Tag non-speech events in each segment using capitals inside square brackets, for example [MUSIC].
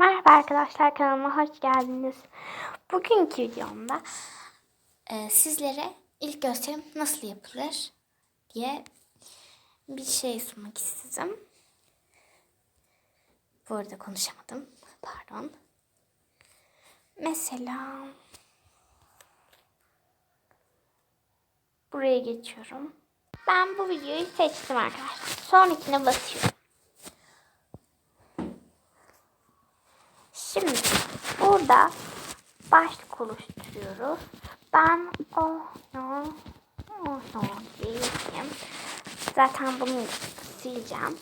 Merhaba arkadaşlar kanalıma hoş geldiniz. Bugünkü videomda e, sizlere ilk gösterim nasıl yapılır diye bir şey sunmak istedim. Bu arada konuşamadım. Pardon. Mesela buraya geçiyorum. Ben bu videoyu seçtim arkadaşlar. Sonrakine basıyorum. Şimdi burada başlık oluşturuyoruz. Ben o no o no diyeyim. Zaten bunu sileceğim.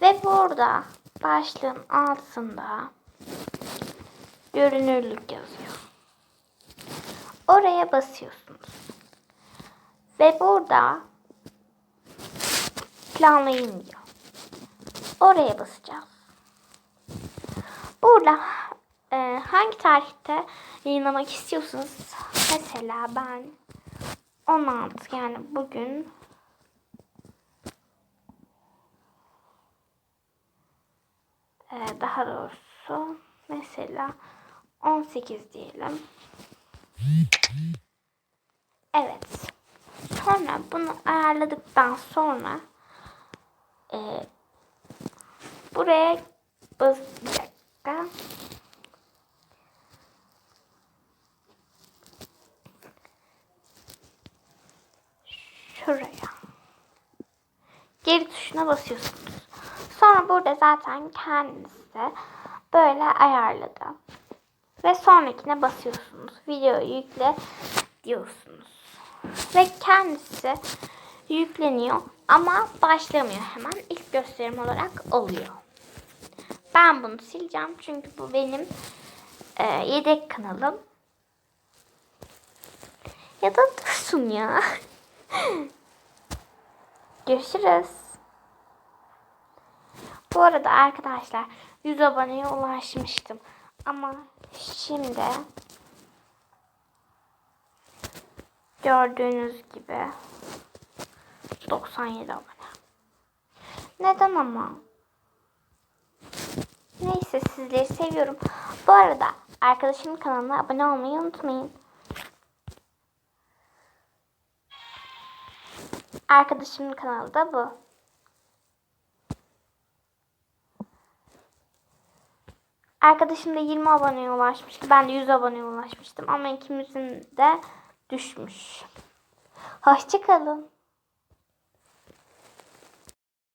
Ve burada başlığın altında görünürlük yazıyor. Oraya basıyorsunuz. Ve burada planlayın diyor. Oraya basacağız. Burada e, hangi tarihte yayınlamak istiyorsanız mesela ben 16 yani bugün e, daha doğrusu mesela 18 diyelim. Evet. Sonra bunu ayarladıktan sonra e, buraya bas bir dakika. Şuraya. Geri tuşuna basıyorsunuz. Sonra burada zaten kendisi böyle ayarladı. Ve sonrakine basıyorsunuz. Videoyu yükle diyorsunuz. Ve kendisi yükleniyor ama başlamıyor hemen. İlk gösterim olarak oluyor. Ben bunu sileceğim çünkü bu benim e, yedek kanalım. Ya da dursun ya. [LAUGHS] Görüşürüz. Bu arada arkadaşlar 100 aboneye ulaşmıştım. Ama şimdi gördüğünüz gibi 97 abone. Neden ama? Neyse sizleri seviyorum. Bu arada arkadaşımın kanalına abone olmayı unutmayın. Arkadaşımın kanalı da bu. Arkadaşım da 20 aboneye ulaşmıştı. Ben de 100 aboneye ulaşmıştım. Ama ikimizin de düşmüş. Hoşçakalın.